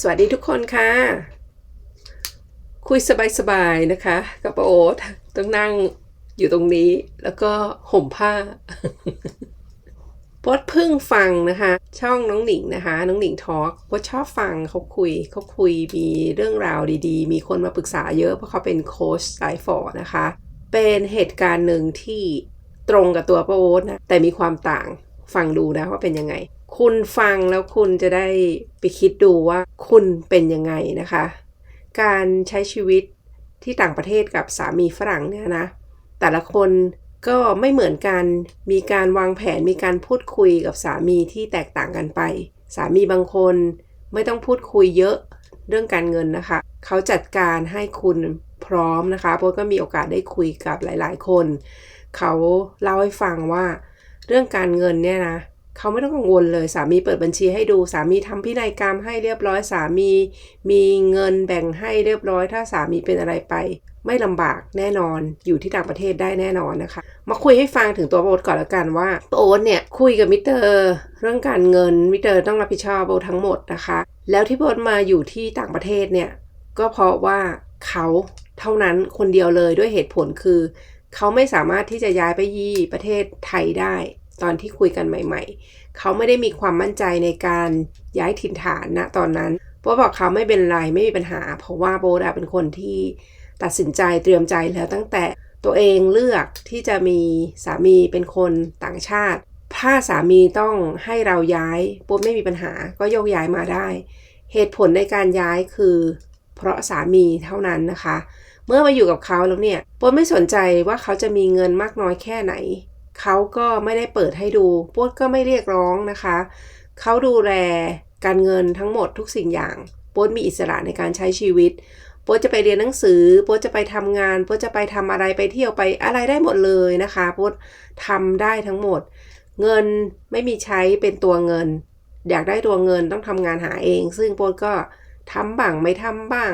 สวัสดีทุกคนค่ะ คุยสบายๆนะคะ กับป้าโอ๊ตต้องนั่งอยู่ตรงนี้ แล้วก็ห่มผ้าโพสเพิ่งฟังนะคะ ช่องน้องหนิงนะคะ น้องหนิงทอล์กโพสชอบฟังเขาคุยเขาคุยมีเรื่องราวดีๆ มีคนมาปรึกษาเยอะเพราะเขาเป็นโค้ชสายฟอร์นะคะ เป็นเหตุการณ์หนึ่งที่ตรงกับตัวป้าโอ๊ตนะ แต่มีความต่างฟังดูนะว่าเป็นยังไง คุณฟังแล้วคุณจะได้ไปคิดดูว่าคุณเป็นยังไงนะคะ การใช้ชีวิตที่ต่างประเทศกับสามีฝรั่งเนี่ยนะ แต่ละคนก็ไม่เหมือนกัน มีการวางแผน มีการพูดคุยกับสามีที่แตกต่างกันไป สามีบางคนไม่ต้องพูดคุยเยอะเรื่องการเงินนะคะ เขาจัดการให้คุณพร้อมนะคะเพราะก็มีโอกาสได้คุยกับหลาย ๆ คน เขาเล่าให้ฟังว่าเรื่องการเงินเนี่ยนะ เขาไม่ต้องกังวลเลยสามีเปิดบัญชีให้ดูสามีทำพินัยกรรมให้เรียบร้อยสามี มีเงินแบ่งให้เรียบร้อย ถ้าสามีเป็นอะไรไป ไม่ลำบากแน่นอนอยู่ที่ต่างประเทศได้แน่นอนนะคะ มาคุยให้ฟังถึงตัวโอ๊ตก่อนละกันว่าโอ๊ตเนี่ยคุยกับมิเตอร์เรื่องการเงินมิเตอร์ต้องรับผิดชอบโอ๊ตทั้งหมดนะคะ แล้วที่โอ๊ตมาอยู่ที่ต่างประเทศเนี่ยก็เพราะว่าเขาเท่านั้นคนเดียวเลยด้วยเหตุผลคือ เขาไม่สามารถที่จะย้ายไปยี่ประเทศไทยได้ ตอนที่คุยกันใหม่ ๆ เขาไม่ได้มีความมั่นใจในการย้ายถิ่นฐานณตอนนั้นโบบอกเขาไม่เป็นไรไม่มีปัญหา เพราะว่าโบดาเป็นคนที่ตัดสินใจเตรียมใจแล้วตั้งแต่ตัวเองเลือกที่จะมีสามีเป็นคนต่างชาติ ถ้าสามีต้องให้เราย้ายโบไม่มีปัญหาก็โยกย้ายมาได้ เหตุผลในการย้ายคือ เพราะสามีเท่านั้นนะคะ เมื่อมาอยู่กับเขาแล้วเนี่ยโป๊ไม่สนใจว่าเขาจะมีเงินมากน้อยแค่ไหน เขาก็ไม่ได้เปิดให้ดูโป๊ก็ไม่เรียกร้องนะคะ เขาดูแลการเงินทั้งหมดทุกสิ่งอย่างโป๊ดมีอิสระในการใช้ชีวิตโป๊ดจะไปเรียนหนังสือโป๊ดจะไปทำงานโป๊ดจะไปทำอะไรไปเที่ยวไปอะไรได้หมดเลยนะคะโป๊ดทำได้ทั้งหมด เงินไม่มีใช้เป็นตัวเงิน อยากได้ตัวเงินต้องทำงานหาเอง ซึ่งโป๊ดก็ทำบ้างไม่ทำบ้าง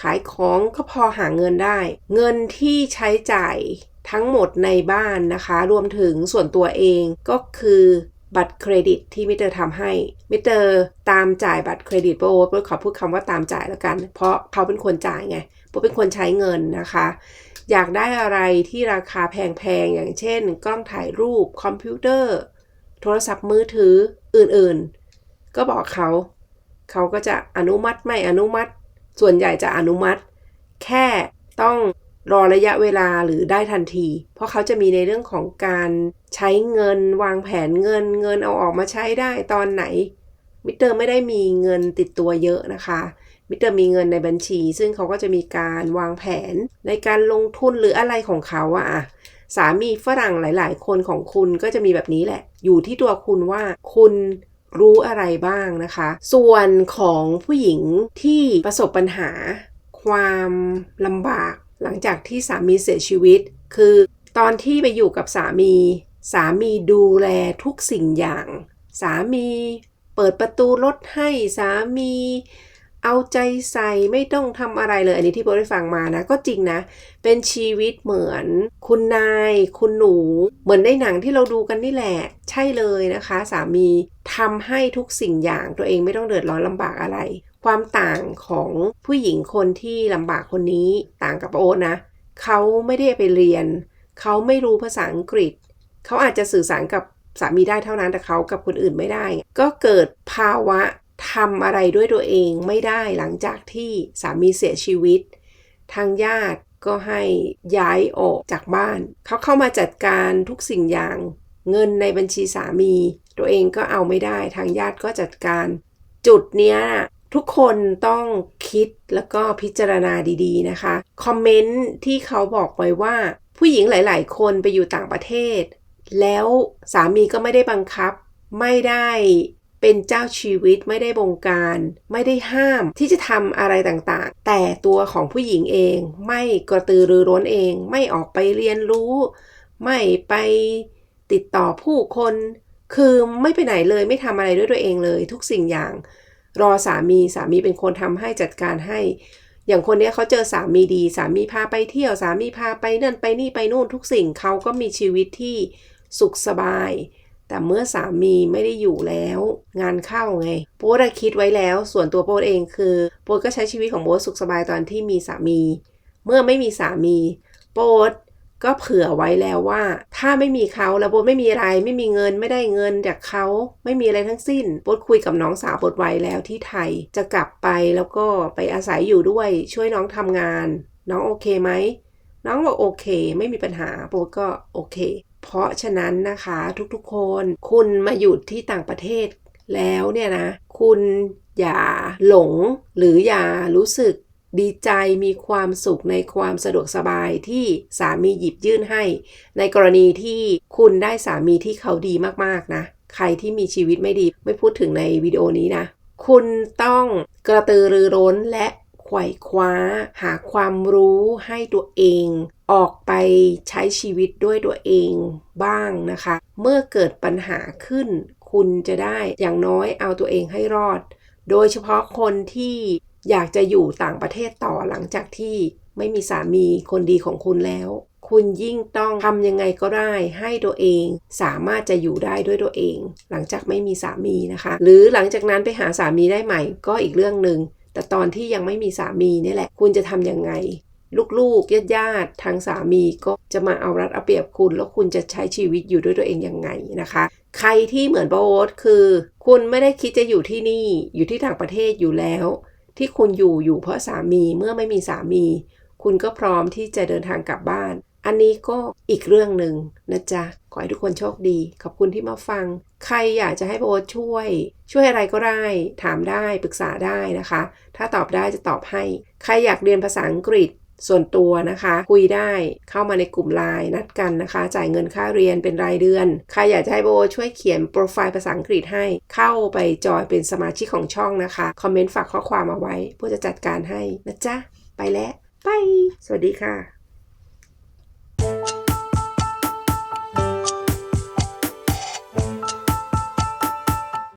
ขายของก็พอหาเงินได้ เงินที่ใช้จ่าย ทั้งหมดในบ้านนะคะ รวมถึงส่วนตัวเองก็คือบัตรเครดิตที่มิเตอร์ทำให้มิเตอร์ตามจ่ายบัตรเครดิตโป๊ขอพูดคำว่าตามจ่ายแล้วกัน เพราะเขาเป็นคนจ่ายไงโป๊เป็นคนใช้เงินนะคะ อยากได้อะไรที่ราคาแพงๆ อย่างเช่น กล้องถ่ายรูปคอมพิวเตอร์ โทรศัพท์มือถืออื่นๆ ก็บอกเขา เขาก็จะอนุมัติไม่อนุมัติ ส่วนใหญ่จะอนุมัติ แค่ต้อง รอระยะเวลาหรือได้ทันที เพราะเขาจะมีในเรื่องของการใช้เงินวางแผนเงิน เงินเอาออกมาใช้ได้ตอนไหน มิเตอร์ไม่ได้มีเงินติดตัวเยอะนะคะ มิเตอร์มีเงินในบัญชี ซึ่งเขาก็จะมีการวางแผนในการลงทุนหรืออะไรของเขาอะสามีฝรั่งหลาย ๆ คนของคุณก็จะมีแบบนี้แหละ อยู่ที่ตัวคุณว่าคุณรู้อะไรบ้างนะคะ ส่วนของผู้หญิงที่ประสบปัญหา ความลำบาก หลังจากที่สามีเสียชีวิต คือตอนที่ไปอยู่กับสามี สามีดูแลทุกสิ่งอย่าง สามีเปิดประตูรถให้สามี เอาใจใส่ไม่ต้องทำอะไรเลย อันนี้ที่โบได้ฟังมานะ ก็จริงนะ เป็นชีวิตเหมือน คุณนาย คุณหนู เหมือนในหนังที่เราดูกันนี่แหละ ใช่เลยนะคะ สามีทำให้ทุกสิ่งอย่างตัวเองไม่ต้องเดือดร้อนลำบากอะไร ความต่างของผู้หญิงคนที่ลำบากคนนี้ต่างกับโอ๊ตนะเขาไม่ได้ไปเรียน เขาไม่รู้ภาษาอังกฤษ เขาอาจจะสื่อสารกับสามีได้เท่านั้นแต่เขากับคนอื่นไม่ได้ ก็เกิดภาวะทำอะไรด้วยตัวเองไม่ได้หลังจากที่สามีเสียชีวิต ทางญาติก็ให้ย้ายออกจากบ้าน เขาเข้ามาจัดการทุกสิ่งอย่าง เงินในบัญชีสามี ตัวเองก็เอาไม่ได้ ทางญาติก็จัดการ จุดเนี้ย ทุกคนต้องคิดแล้วก็พิจารณาดีๆนะคะ คอมเมนต์ที่เขาบอกไว้ว่า ผู้หญิงหลาย ๆ คนไปอยู่ต่างประเทศ แล้วสามีก็ไม่ได้บังคับ ไม่ได้เป็นเจ้าชีวิตไม่ได้บงการ ไม่ได้ห้ามที่จะทำอะไรต่างๆ แต่ตัวของผู้หญิงเอง ไม่กระตือรือร้นเอง ไม่ออกไปเรียนรู้ ไม่ไปติดต่อผู้คน คือไม่ไปไหนเลยไม่ทำอะไรด้วยตัวเองเลย ทุกสิ่งอย่าง รอสามีสามีเป็นคนทำให้จัดการให้ อย่างคนนี้เขาเจอสามีดี สามีพาไปเที่ยวสามีพาไปนั่นไปนี่ไปนู่นทุกสิ่งเขาก็มีชีวิตที่สุขสบาย แต่เมื่อสามีไม่ได้อยู่แล้ว งานเข้าไงโป๊ดคิดไว้แล้ว ส่วนตัวโป๊ดเองคือโป๊ดก็ใช้ชีวิตของโป๊ดสุขสบายตอนที่มีสามี เมื่อไม่มีสามี โป๊ด ก็เผื่อไว้แล้วว่า ถ้าไม่มีเขาแล้วโป๊ดไม่มีอะไร ไม่มีเงินไม่ได้เงินจากเขาไม่มีอะไรทั้งสิ้นโป๊ดคุยกับน้องสาวโป๊ดไว้แล้วที่ไทยจะกลับไปแล้วก็ไปอาศัยอยู่ด้วยช่วยน้องทำงาน น้องโอเคไหมน้องบอกโอเค ไม่มีปัญหาโป๊ดก็โอเค เพราะฉะนั้นนะคะทุกๆคนคุณมาอยู่ที่ต่างประเทศแล้วเนี่ยนะ คุณอย่าหลงหรืออย่ารู้สึก ดีใจมีความสุขในความสะดวกสบายที่สามีหยิบยื่นให้ ในกรณีที่คุณได้สามีที่เขาดีมากๆนะ ใครที่มีชีวิตไม่ดีไม่พูดถึงในวิดีโอนี้นะ คุณต้องกระตือรือร้นและไขว่คว้า หาความรู้ให้ตัวเอง ออกไปใช้ชีวิตด้วยตัวเองบ้างนะคะ เมื่อเกิดปัญหาขึ้น คุณจะได้อย่างน้อยเอาตัวเองให้รอด โดยเฉพาะคนที่ อยากจะอยู่ต่างประเทศต่อหลังจากที่ไม่มีสามีคนดีของคุณแล้ว คุณยิ่งต้องทำยังไงก็ได้ให้ตัวเอง สามารถจะอยู่ได้ด้วยตัวเอง หลังจากไม่มีสามีนะคะ หรือหลังจากนั้นไปหาสามีได้ใหม่ก็อีกเรื่องหนึ่งแต่ตอนที่ยังไม่มีสามีนี่แหละ คุณจะทำยังไง ลูกๆญาติๆทางสามีก็จะมาเอารัดเอาเปรียบคุณ แล้วคุณจะใช้ชีวิตอยู่ด้วยตัวเองยังไงนะคะ ใครที่เหมือนโบ๊ทคือ คุณไม่ได้คิดจะอยู่ที่นี่อยู่ที่ต่างประเทศอยู่แล้ว ที่คุณอยู่อยู่เพราะสามีเมื่อไม่มีสามี คุณก็พร้อมที่จะเดินทางกลับบ้าน อันนี้ก็อีกเรื่องหนึ่งนะจ๊ะ ขอให้ทุกคนโชคดี ขอบคุณที่มาฟัง ใครอยากจะให้โบทช่วย ช่วยอะไรก็ได้ ถามได้ปรึกษาได้นะคะ ถ้าตอบได้จะตอบให้ ใครอยากเรียนภาษาอังกฤษ ส่วนตัวนะคะ คุยได้เข้ามาในกลุ่มไลน์นัดกันนะคะ จ่ายเงินค่าเรียนเป็นรายเดือนใครอยากจะให้โบช่วยเขียนโปรไฟล์ภาษาอังกฤษให้เข้าไปจอยเป็นสมาชิกของช่องนะคะ คอมเมนต์ฝากข้อความเอาไว้เพื่อจะจัดการให้นะจ๊ะ ไปแล้ว ไป สวัสดีค่ะ